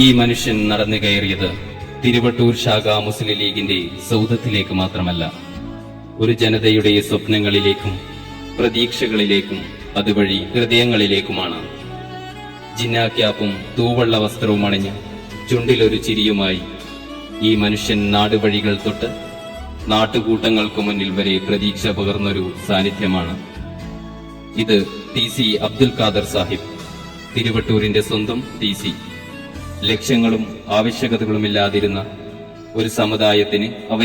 ഈ മനുഷ്യൻ നടന്നു കയറിയത് തിരുവട്ടൂർ ശാഖ മുസ്ലിം ലീഗിന്റെ സൗദത്തിലേക്ക് മാത്രമല്ല. ഒരു ജനതയുടെ സ്വപ്നങ്ങളിലേക്കും പ്രതീക്ഷകളിലേക്കും അതുവഴി ഹൃദയങ്ങളിലേക്കുമാണ്. ജിന്നാക്യാപ്പും തൂവള്ള വസ്ത്രവും അണിഞ്ഞ് ചുണ്ടിലൊരു ചിരിയുമായി ഈ മനുഷ്യൻ നാടുവഴികൾ തൊട്ട് നാട്ടുകൂട്ടങ്ങൾക്ക് മുന്നിൽ വരെ പ്രതീക്ഷ പകർന്നൊരു സാന്നിധ്യമാണ്. ഇത് ടി സി അബ്ദുൽ ഖാദർ സാഹിബ് തിരുവട്ടൂരിന്റെ സ്വന്തം ടി സി. ലക്ഷ്യങ്ങളും ആവശ്യകതകളും ഇല്ലാതിരുന്ന ഒരു സമുദായത്തിന് അവ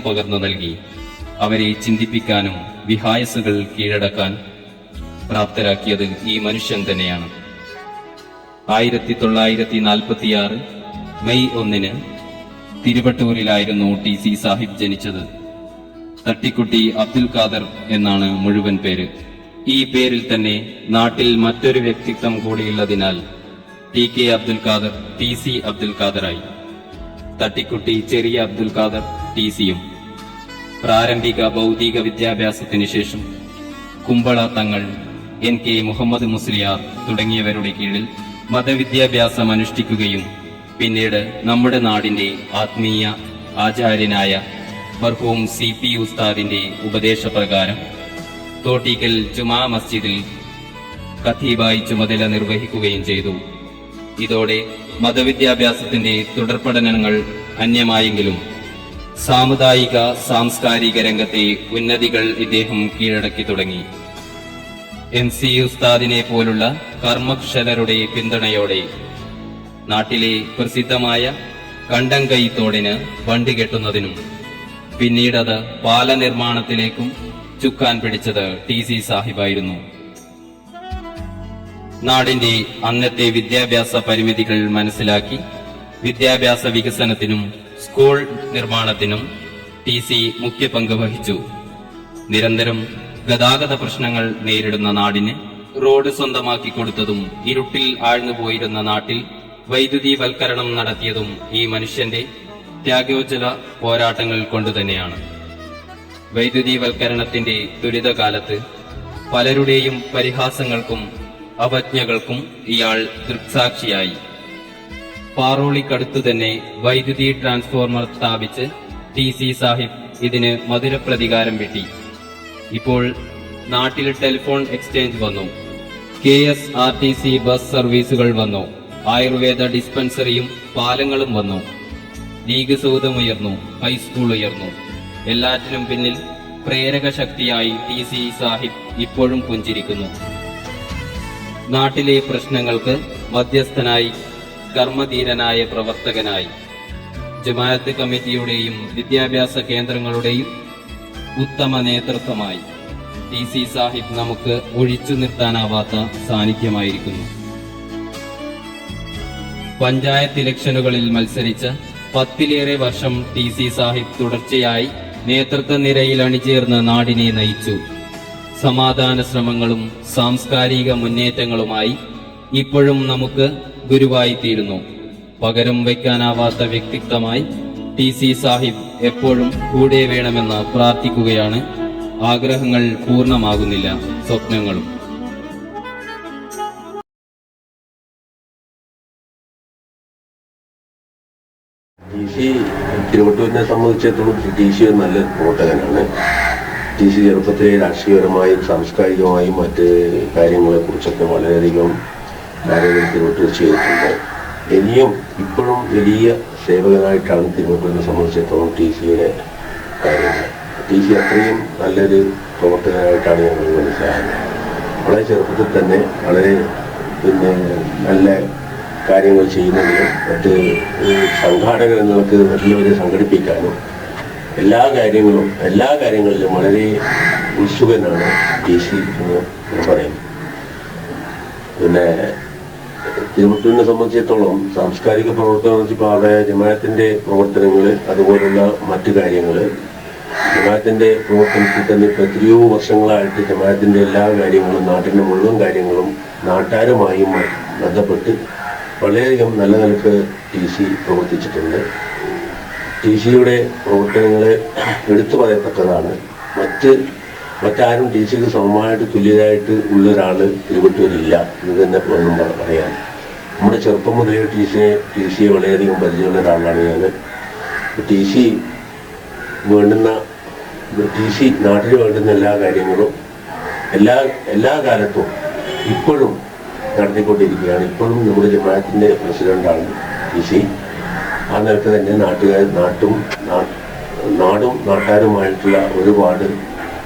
പകർന്നു നൽകി. അവരെ ചിന്തിപ്പിക്കാനും വിഹായസുകൾ കീഴടക്കാൻ പ്രാപ്തരാക്കിയത് ഈ മനുഷ്യൻ തന്നെയാണ്. ആയിരത്തി തൊള്ളായിരത്തി നാൽപ്പത്തിയാറ് മെയ് ഒന്നിന് തിരുവട്ടൂരിലായിരുന്നു ടി സി സാഹിബ് ജനിച്ചത്. തട്ടിക്കുട്ടി അബ്ദുൽ ഖാദർ എന്നാണ് മുഴുവൻ പേര്. ഈ പേരിൽ തന്നെ നാട്ടിൽ മറ്റൊരു വ്യക്തിത്വം കൂടിയുള്ളതിനാൽ T K Abdul Khader P C Abdul ഖാദറായി. തട്ടിക്കുട്ടി ചെറിയ അബ്ദുൽ ഖാദർ ടി സിയും. പ്രാരംഭിക ഭൗതിക വിദ്യാഭ്യാസത്തിന് ശേഷം കുമ്പള തങ്ങൾ എൻ കെ മുഹമ്മദ് മുസ്ലിയാർ തുടങ്ങിയവരുടെ കീഴിൽ മതവിദ്യാഭ്യാസം അനുഷ്ഠിക്കുകയും പിന്നീട് നമ്മുടെ നാടിന്റെ ആത്മീയ ആചാര്യനായ മർഹൂം സി പി ഉസ്താദിന്റെ ഉപദേശപ്രകാരം തോട്ടിക്കൽ ജുമാ മസ്ജിദിൽ കത്തീബായി ചുമതല നിർവഹിക്കുകയും ചെയ്തു. ഇതോടെ മതവിദ്യാഭ്യാസത്തിന്റെ തുടർപഠനങ്ങൾ അന്യമായെങ്കിലും സാമുദായിക സാംസ്കാരിക രംഗത്തെ ഉന്നതികൾ ഇദ്ദേഹം കീഴടക്കി തുടങ്ങി. എം സി ഉസ്താദിനെ പോലുള്ള കർമ്മക്ഷലരുടെ പിന്തുണയോടെ നാട്ടിലെ പ്രസിദ്ധമായ കണ്ടംകൈ തോടിന് വണ്ടി കെട്ടുന്നതിനും പിന്നീടത് പാല നിർമ്മാണത്തിലേക്കും ചുക്കാൻ പിടിച്ചത് ടി സി സാഹിബായിരുന്നു. നാടിന്റെ അന്നത്തെ വിദ്യാഭ്യാസ പരിമിതികൾ മനസ്സിലാക്കി വിദ്യാഭ്യാസ വികസനത്തിനും സ്കൂൾ നിർമ്മാണത്തിനും ടി സി മുഖ്യ പങ്ക് വഹിച്ചു. നിരന്തരം ഗതാഗത പ്രശ്നങ്ങൾ നേരിടുന്ന നാടിന് റോഡ് സ്വന്തമാക്കി കൊടുത്തതും ഇരുട്ടിൽ ആഴ്ന്നുപോയിരുന്ന നാട്ടിൽ വൈദ്യുതീവൽക്കരണം നടത്തിയതും ഈ മനുഷ്യന്റെ ത്യാഗോജ്വല പോരാട്ടങ്ങൾ കൊണ്ടുതന്നെയാണ് വൈദ്യുതിവൽക്കരണത്തിന്റെ ദുരിതകാലത്ത് പലരുടെയും പരിഹാസങ്ങൾക്കും അവജ്ഞകൾക്കും ഇയാൾ ദൃക്സാക്ഷിയായി. പാറോളിക്കടുത്തു തന്നെ വൈദ്യുതി ട്രാൻസ്ഫോർമർ സ്ഥാപിച്ച് ടി സി സാഹിബ് ഇതിന് മധുരപ്രതികാരം വെട്ടി. ഇപ്പോൾ നാട്ടിൽ ടെലിഫോൺ എക്സ്ചേഞ്ച് വന്നു. K S R T C bus സർവീസുകൾ വന്നു. ആയുർവേദ ഡിസ്പെൻസറിയും പാലങ്ങളും വന്നു. ലീഗ് സൗദമുയർന്നു. ഹൈസ്കൂൾ ഉയർന്നു. എല്ലാറ്റിനും പിന്നിൽ പ്രേരക ശക്തിയായി ടി സി സാഹിബ് ഇപ്പോഴും പുഞ്ചിരിക്കുന്നു. നാട്ടിലെ പ്രശ്നങ്ങൾക്ക് മധ്യസ്ഥനായി കർമ്മധീരനായ പ്രവർത്തകനായി ജമാഅത്ത് കമ്മിറ്റിയുടെയും വിദ്യാഭ്യാസ കേന്ദ്രങ്ങളുടെയും ഉത്തമ നേതൃത്വമായി ടി സി സാഹിബ് നമുക്ക് ഒഴിച്ചു നിർത്താനാവാത്ത സാന്നിധ്യമായിരിക്കുന്നു. പഞ്ചായത്ത് ഇലക്ഷനുകളിൽ മത്സരിച്ച് പത്തിലേറെ വർഷം ടി സി സാഹിബ് തുടർച്ചയായി നേതൃത്വ നിരയിൽ അണിചേർന്ന് നാടിനെ നയിച്ചു. സമാധാന ശ്രമങ്ങളും സാംസ്കാരിക മുന്നേറ്റങ്ങളുമായി ഇപ്പോഴും നമുക്ക് ഗുരുവായിത്തീരുന്നു. പകരം വയ്ക്കാനാവാത്ത വ്യക്തിത്വമായി ടി സി സാഹിബ് എപ്പോഴും കൂടെ വേണമെന്ന് പ്രാർത്ഥിക്കുകയാണ്. ആഗ്രഹങ്ങൾ പൂർണമാകുന്നില്ല സ്വപ്നങ്ങളും. ടി സി തിരുവട്ടൂരിനെ സംബന്ധിച്ചിടത്തോളം ടി സി ഒരു നല്ല പ്രവർത്തകനാണ്. ടി സി ചെറുപ്പത്തിലെ രാഷ്ട്രീയപരമായും സാംസ്കാരികമായും മറ്റ് കാര്യങ്ങളെ കുറിച്ചൊക്കെ വളരെയധികം തിരുവട്ടൂർ ചെയ്തിട്ടുണ്ട്. ഇനിയും ഇപ്പോഴും വലിയ സേവകനായിട്ടാണ് തിരുവട്ടൂരിനെ സംബന്ധിച്ചിടത്തോളം ടി സിയുടെ കാര്യങ്ങൾ. ടി സി അത്രയും നല്ലൊരു പ്രവർത്തകനായിട്ടാണ് ഞങ്ങൾ മനസ്സിലാകുന്നത് വളരെ ചെറുപ്പത്തിൽ തന്നെ വളരെ പിന്നെ നല്ല കാര്യങ്ങൾ ചെയ്യുന്നതിനും മറ്റ് ഈ സംഘാടക രംഗങ്ങൾക്ക് മറ്റുള്ളവരെ സംഘടിപ്പിക്കാനും എല്ലാ കാര്യങ്ങളും എല്ലാ കാര്യങ്ങളിലും വളരെ ഉത്സുകനാണ് ടി എന്ന് ഞാൻ പറയും പിന്നെ തിരുവട്ടൂരിനെ സംബന്ധിച്ചിടത്തോളം സാംസ്കാരിക പ്രവർത്തനം വെച്ചപ്പോൾ അവിടെ ജമാഅത്തിന്റെ പ്രവർത്തനങ്ങൾ അതുപോലുള്ള മറ്റു കാര്യങ്ങൾ ജമാഅത്തിന്റെ പ്രവർത്തനത്തിൽ തന്നെ ഇപ്പൊ എത്രയോ വർഷങ്ങളായിട്ട് ജമാഅത്തിന്റെ എല്ലാ കാര്യങ്ങളും നാട്ടിന്റെ മുഴുവൻ കാര്യങ്ങളും നാട്ടാരുമായും ബന്ധപ്പെട്ട് വളരെയധികം നല്ല നിലയ്ക്ക് ടി സി പ്രവർത്തിച്ചിട്ടുണ്ട്. ടി സിയുടെ പ്രവർത്തനങ്ങൾ എടുത്തു പറയത്തക്കതാണ്. മറ്റ് മറ്റാരും ടി സിക്ക് സമമായിട്ട് തുല്യരായിട്ട് ഉള്ള ഒരാൾ തിരുവട്ടൂരില്ല എന്ന് തന്നെ വേണം പറയാം. നമ്മുടെ ചെറുപ്പം മുതലേ ടി സി ടി സിയെ വളരെയധികം പരിചയമുള്ള ഒരാളാണ് ഞാൻ. ടി സി വേണ്ടുന്ന ടി സി നാട്ടിൽ വേണ്ടുന്ന എല്ലാ കാര്യങ്ങളും എല്ലാ എല്ലാ കാലത്തും ഇപ്പോഴും നടത്തിക്കൊണ്ടിരിക്കുകയാണ്. ഇപ്പോഴും നമ്മുടെ ജമാഅത്തിന്റെ പ്രസിഡന്റാണ് ടി സി ആ നിലയ്ക്ക് തന്നെ നാട്ടുകാർ നാട്ടും നാടും നാട്ടുകാരുമായിട്ടുള്ള ഒരുപാട്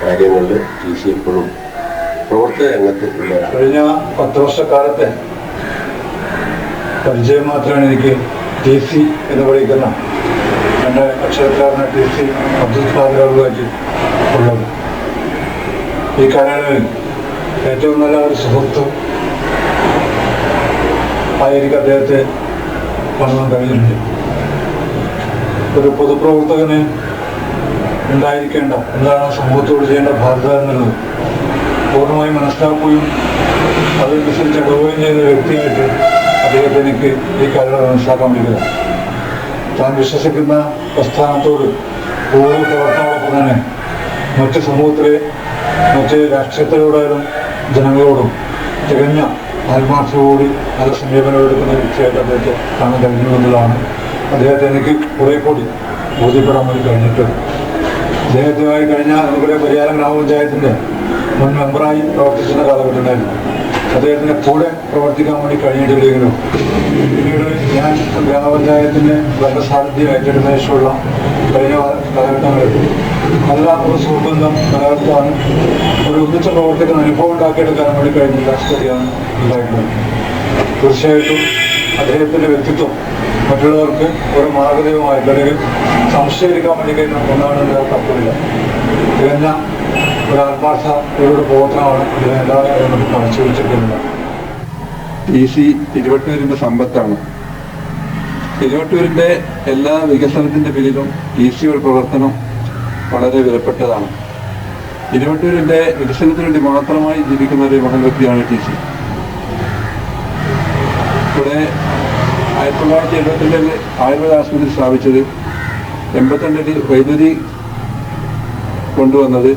കാര്യങ്ങളിൽ ടി സി ഇപ്പോഴും പ്രവർത്തന രംഗത്ത് കഴിഞ്ഞ പത്ത് വർഷക്കാലത്തെ പരിചയം മാത്രമാണ് എനിക്ക് ടി സി എന്ന് വിളിക്കുന്ന എന്റെ അക്ഷരക്കാരന ടി സി അബ്ദുൽ ഖാദറുമായിട്ട് ഉള്ളത്. ഈ കാലയളവിൽ ഏറ്റവും നല്ല ഒരു സുഹൃത്തും ആയിരിക്കും അദ്ദേഹത്തെ കാണുവാൻ കഴിഞ്ഞിട്ടുണ്ട്. ഒരു പൊതുപ്രവർത്തകന് ഉണ്ടായിരിക്കേണ്ട എന്താണ് സമൂഹത്തോട് ചെയ്യേണ്ട ബാധ്യത എന്നുള്ളത്. പൂർണമായി മനസ്സിലാക്കുകയും അതനുസരിച്ച് അനുഭവം ചെയ്യുന്ന വ്യക്തിയായിട്ട് അദ്ദേഹത്തെ എനിക്ക് ഈ കാര്യങ്ങൾ മനസ്സിലാക്കാൻ പറ്റില്ല താൻ വിശ്വസിക്കുന്ന പ്രസ്ഥാനത്തോട് കൂടുതൽ പ്രവർത്തനോടൊപ്പം തന്നെ മറ്റ് സമൂഹത്തിലെ മറ്റ് രാഷ്ട്രീയത്തിലൂടെയും ജനങ്ങളോടും തികഞ്ഞ ആത്മാർത്ഥതയോടി നല്ല സമീപനം എടുക്കുന്ന വ്യക്തിയായിട്ട് അദ്ദേഹത്തെ കാണാൻ കഴിഞ്ഞു എന്നുള്ളതാണ് അദ്ദേഹത്തെ എനിക്ക് കുറെ കൂടി ബോധ്യപ്പെടാൻ വേണ്ടി കഴിഞ്ഞിട്ടുണ്ട്. അദ്ദേഹത്തുമായി കഴിഞ്ഞ നമുക്കൊരു പരിഹാരം ഗ്രാമപഞ്ചായത്തിന്റെ മുൻ മെമ്പറായി പ്രവർത്തിക്കുന്ന കാലഘട്ടമുണ്ടായിരുന്നു അദ്ദേഹത്തിന്റെ കൂടെ പ്രവർത്തിക്കാൻ വേണ്ടി കഴിഞ്ഞിട്ടില്ലെങ്കിലും പിന്നീട് ഞാൻ ഗ്രാമപഞ്ചായത്തിന്റെ ഭരണസാന്നിധ്യം ഏറ്റെടുത്ത ശേഷമുള്ള കഴിഞ്ഞ കാലഘട്ടങ്ങളിൽ നല്ല ഒരു സുഹൃബന്ധം നിലനിർത്താനും ഒരു ഒന്നിച്ച പ്രവർത്തിക്കുന്ന അനുഭവം ഉണ്ടാക്കിയെടുക്കാൻ വേണ്ടി കഴിഞ്ഞില്ല സ്ഥിതിയാണ് ഉണ്ടായിട്ടുള്ളത് തീർച്ചയായിട്ടും അദ്ദേഹത്തിന്റെ വ്യക്തിത്വം മറ്റുള്ളവർക്ക് ഒരു മാർഗദൈവമായിട്ട് അല്ലെങ്കിൽ സംശയിക്കാൻ വേണ്ടി ഒന്നാണെന്ന് തത്വമില്ല തികഞ്ഞ ഒരു ആത്മാർത്ഥ ഒരു ബോധമാണ് ഇതിനെല്ലാവരും നമുക്ക് കാണിച്ചു വെച്ചിട്ടുള്ളത് ടി സി തിരുവട്ടൂരിന്റെ സമ്പത്താണ്. തിരുവട്ടൂരിന്റെ എല്ലാ വികസനത്തിന്റെ പിന്നിലും ടി സിയുടെ പ്രവർത്തനം വളരെ വിലപ്പെട്ടതാണ്. തിരുവട്ടൂരിന്റെ വികസനത്തിന് വേണ്ടി മാത്രമായി ജീവിക്കുന്ന ഒരു മഹൽ വ്യക്തിയാണ് ടി സി. ഇവിടെ ആയിരത്തി തൊള്ളായിരത്തി എഴുപത്തിരണ്ടിൽ ആയുർവേദ ആശുപത്രി സ്ഥാപിച്ചത് എൺപത്തിരണ്ടിൽ വൈദ്യുതി കൊണ്ടുവന്നത്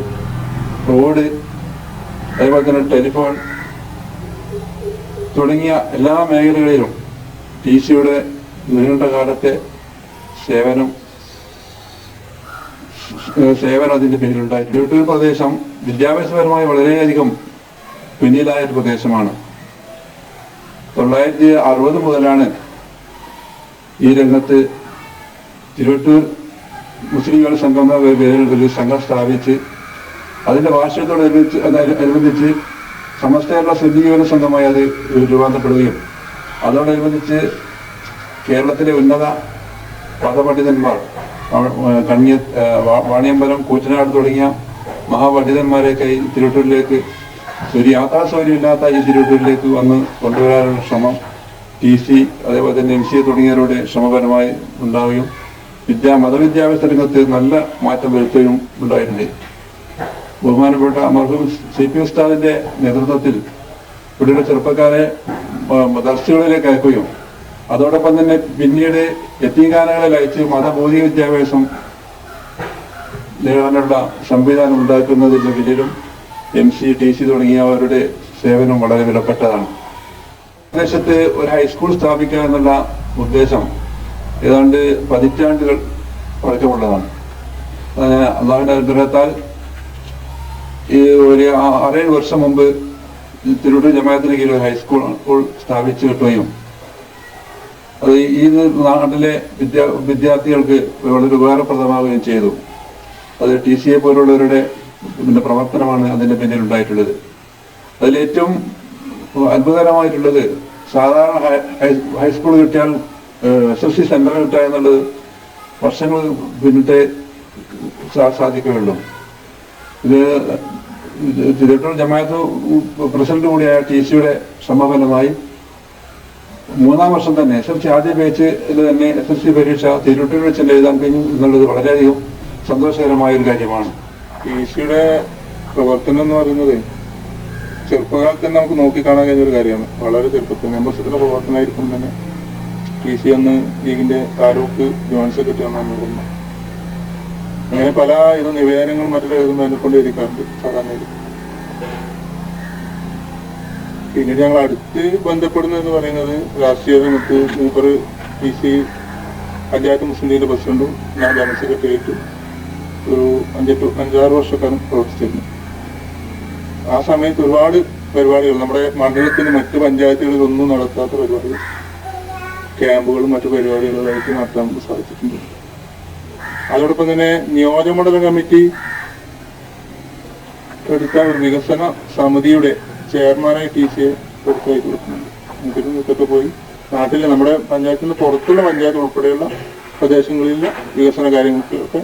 റോഡ് അതേപോലെ തന്നെ ടെലിഫോൺ തുടങ്ങിയ എല്ലാ മേഖലകളിലും ടി സിയുടെ നീണ്ട കാലത്തെ സേവനം സേവനം അതിന്റെ പിന്നിലുണ്ടായി തിരുവട്ടൂർ പ്രദേശം വിദ്യാഭ്യാസപരമായി വളരെയധികം പിന്നിലായ ഒരു പ്രദേശമാണ്. തൊള്ളായിരത്തി അറുപത് മുതലാണ് ഈ രംഗത്ത് തിരുവട്ടൂർ മുസ്ലിങ്ങൾ എന്ന പേരിൽ ഒരു സംഘം സ്ഥാപിച്ച് അതിന്റെ വാർഷികത്തോടനുബന്ധിച്ച് അനുബന്ധിച്ച് സമസ്ത കേരള ശുദ്ധീകരണ സംഘമായി അത് രൂപാന്തരപ്പെടുകയും അതോടനുബന്ധിച്ച് കേരളത്തിലെ ഉന്നത പദപണ്ഡിതന്മാർ കണ്ണിയ വാണിയമ്പലം കൂറ്റനാട് തുടങ്ങിയ മഹാപണ്ഡിതന്മാരെയൊക്കെ തിരുവട്ടൂരിലേക്ക് ഒരു യാത്രാ സൗകര്യമില്ലാത്ത ഈ തിരുവട്ടൂരിലേക്ക് വന്ന് കൊണ്ടുവരാനുള്ള ശ്രമം ടി സി അതേപോലെ തന്നെ എം സി എ തുടങ്ങിയവരുടെ ശ്രമപരമായി ഉണ്ടാവുകയും വിദ്യാ മതവിദ്യാഭ്യാസ രംഗത്ത് നല്ല മാറ്റം വരുത്തുകയും ഉണ്ടായിട്ടുണ്ട്. ബഹുമാനപ്പെട്ട മർഹൂം സി പി ഉസ്താദിന്റെ നേതൃത്വത്തിൽ ഇവിടെയുള്ള ചെറുപ്പക്കാരെ ദർശകളിലേക്ക് അയക്കുകയും അതോടൊപ്പം തന്നെ പിന്നീട് എത്തിങ്കാനകളിൽ അയച്ച് മതബോധിക വിദ്യാഭ്യാസം നേടാനുള്ള സംവിധാനം ഉണ്ടാക്കുന്നതിന്റെ പിന്നിലും എം സി ടി സി തുടങ്ങിയവരുടെ സേവനം വളരെ വിലപ്പെട്ടതാണ്. പ്രദേശത്ത് ഒരു ഹൈസ്കൂൾ സ്ഥാപിക്കുക എന്നുള്ള ഉദ്ദേശം ഏതാണ്ട് പതിറ്റാണ്ടുകൾ പഴക്കമുള്ളതാണ്. അതിന് അള്ളാഹുവിന്റെ അനുഗ്രഹത്താൽ ഈ ഒരു ആറേഴ് വർഷം മുമ്പ് തിരുവനന്തപുരം ജമാഅത്തിന് കീഴിൽ ഒരു ഹൈസ്കൂൾ സ്കൂൾ സ്ഥാപിച്ചു കിട്ടുകയും അത് ഈ നാട്ടിലെ വിദ്യാ വിദ്യാർത്ഥികൾക്ക് വളരെ ഉപകാരപ്രദമാവുകയും ചെയ്തു. അത് ടി സി എ പോലുള്ളവരുടെ പ്രവർത്തനമാണ് അതിന്റെ പിന്നിൽ ഉണ്ടായിട്ടുള്ളത് അതിൽ ഏറ്റവും അത്ഭുതകരമായിട്ടുള്ളത് സാധാരണ ഹൈസ്കൂൾ കിട്ടിയാൽ എസ് എസ് സി സെന്റർ കിട്ടുക എന്നുള്ളത് വർഷങ്ങൾ പിന്നിട്ടേ സാധിക്കുകയുള്ളൂ. ഇത് തിരുവട്ടൂർ ജമാഅത്ത് പ്രസിഡന്റ് കൂടിയായ ടി സിയുടെ ശ്രമഫലമായി മൂന്നാം വർഷം തന്നെ എസ് എൽ സി ആദ്യ ബാച്ചിൽ തന്നെ എസ് എൽ സി പരീക്ഷ തിരുവട്ടൂർ വെച്ച് എഴുതാൻ കഴിഞ്ഞു എന്നുള്ളത് വളരെയധികം സന്തോഷകരമായ ഒരു കാര്യമാണ്. ടി സിയുടെ പ്രവർത്തനം എന്ന് പറയുന്നത് ചെറുപ്പകാലത്ത് നമുക്ക് നോക്കിക്കാണാൻ കഴിഞ്ഞ ഒരു കാര്യമാണ്. വളരെ ചെറുപ്പത്തിൽ മെമ്പർഷിപ്പിന്റെ പ്രവർത്തനമായിരിക്കും തന്നെ. ടി സി എന്ന് ലീഗിന്റെ താലൂക്ക് ജോയിന്റ് സെക്രട്ടറി എന്നാണ് പറയുന്നത്. അങ്ങനെ പല ഇത് നിവേദനങ്ങളും മറ്റുള്ള ഇതും എന്നെ കൊണ്ട് എഴുതിക്കാറുണ്ട്. സാധാരണ പിന്നീട് ഞങ്ങൾ അടുത്ത് ബന്ധപ്പെടുന്നത് എന്ന് പറയുന്നത് രാഷ്ട്രീയ രംഗത്ത് മൂപ്പർ പി സി പഞ്ചായത്ത് മുസ്ലിം ലീഗിന്റെ പ്രസിഡന്റും ഞാൻ ജനറൽ സെക്രട്ടറിയായിട്ടും ഒരു അഞ്ചെട്ട് അഞ്ചാറ് വർഷക്കാലം പ്രവർത്തിച്ചിരുന്നു. ആ സമയത്ത് ഒരുപാട് പരിപാടികൾ. നമ്മുടെ മണ്ഡലത്തിന് മറ്റ് പഞ്ചായത്തുകളിലൊന്നും നടത്താത്ത പരിപാടികൾ. ക്യാമ്പുകളും മറ്റു പരിപാടികളായിട്ട് നടത്താൻ സാധിച്ചിട്ടുണ്ട്. അതോടൊപ്പം തന്നെ നിയോജകമണ്ഡല കമ്മിറ്റി എടുത്ത ഒരു വികസന സമിതിയുടെ ചെയർമാനായി ടി സിയെ പുറത്തായി കൊടുക്കുന്നുണ്ട്. പോയി. നാട്ടിലെ നമ്മുടെ പഞ്ചായത്തിന് പുറത്തുള്ള പഞ്ചായത്ത് ഉൾപ്പെടെയുള്ള പ്രദേശങ്ങളിലെ വികസന കാര്യങ്ങൾക്കൊക്കെ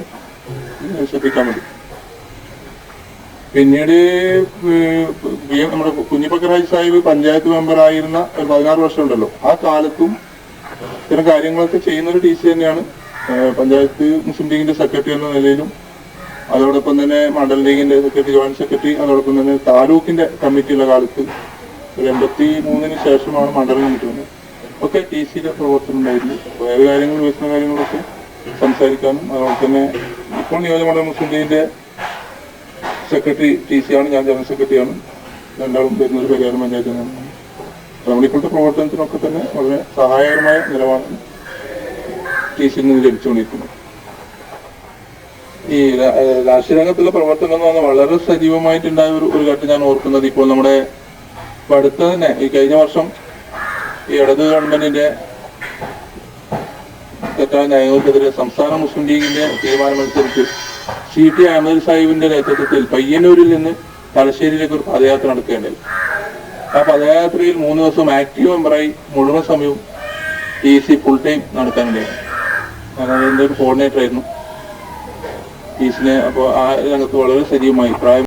ശ്രദ്ധിക്കാൻ മതി പിന്നീട് നമ്മുടെ കുഞ്ഞിപ്പക്കരാജ് സാഹിബ് പഞ്ചായത്ത് മെമ്പറായിരുന്ന ഒരു പതിനാറ് വർഷം ഉണ്ടല്ലോ ആ കാലത്തും ഇത്തരം കാര്യങ്ങളൊക്കെ ചെയ്യുന്ന ഒരു ടി സി തന്നെയാണ് പഞ്ചായത്ത് മുസ്ലിം ലീഗിന്റെ സെക്രട്ടറി എന്ന നിലയിലും അതോടൊപ്പം തന്നെ മണ്ഡൽ ലീഗിന്റെ സെക്രട്ടറി ജോയിന്റ് സെക്രട്ടറി അതോടൊപ്പം തന്നെ താലൂക്കിന്റെ കമ്മിറ്റിയുള്ള കാലത്ത് ഒരു എൺപത്തി മൂന്നിന് ശേഷമാണ് മണ്ഡലം വന്നത്. ഒക്കെ ടി സിയുടെ പ്രവർത്തനം ഉണ്ടായിരുന്നു. വേറെ ഏത് കാര്യങ്ങളും വികസന കാര്യങ്ങളൊക്കെ സംസാരിക്കാനും അതോടൊപ്പം തന്നെ ഇപ്പോൾ നിയോജകമണ്ഡലം മുസ്ലിം ലീഗിന്റെ സെക്രട്ടറി ടി സി ആണ് ഞാൻ ജനറൽ സെക്രട്ടറിയാണ് രണ്ടാളും വരുന്ന ഒരു പരിഹാരം പഞ്ചായത്ത് നിന്നാണ് പ്രവർത്തനത്തിനൊക്കെ തന്നെ വളരെ സഹായകരമായ നിലപാടാണ് ടി സിയിൽ നിന്ന് ലഭിച്ചുകൊണ്ടിരിക്കുന്നത്. ഈ രാഷ്ട്രീയ രംഗത്തുള്ള പ്രവർത്തനം എന്ന് പറഞ്ഞാൽ വളരെ സജീവമായിട്ടുണ്ടായ ഒരു ഒരു ഘട്ടം ഞാൻ ഓർക്കുന്നത് ഇപ്പോൾ നമ്മുടെ അടുത്ത തന്നെ ഈ കഴിഞ്ഞ വർഷം ഈ ഇടത് ഗവൺമെന്റിന്റെ തെറ്റായ നയങ്ങൾക്കെതിരെ സംസ്ഥാന മുസ്ലിം ലീഗിന്റെ തീരുമാനമനുസരിച്ച് സി ടി അഹമ്മദ് സാഹിബിന്റെ നേതൃത്വത്തിൽ പയ്യന്നൂരിൽ നിന്ന് തലശ്ശേരിയിലേക്ക് ഒരു പദയാത്ര നടക്കുകയുണ്ടായി. ആ പദയാത്രയിൽ മൂന്ന് ദിവസം ആക്റ്റീവ് മെമ്പറായി മുഴുവൻ സമയവും ഇ സി ഫുൾ ടൈം നടത്താനുണ്ടായിരുന്നു ഞാൻ അതിന്റെ ഒരു കോർഡിനേറ്റർ ആയിരുന്നു. ഈസിനെ അപ്പോൾ ആ രംഗത്ത് വളരെ സജീവമായി പ്രായം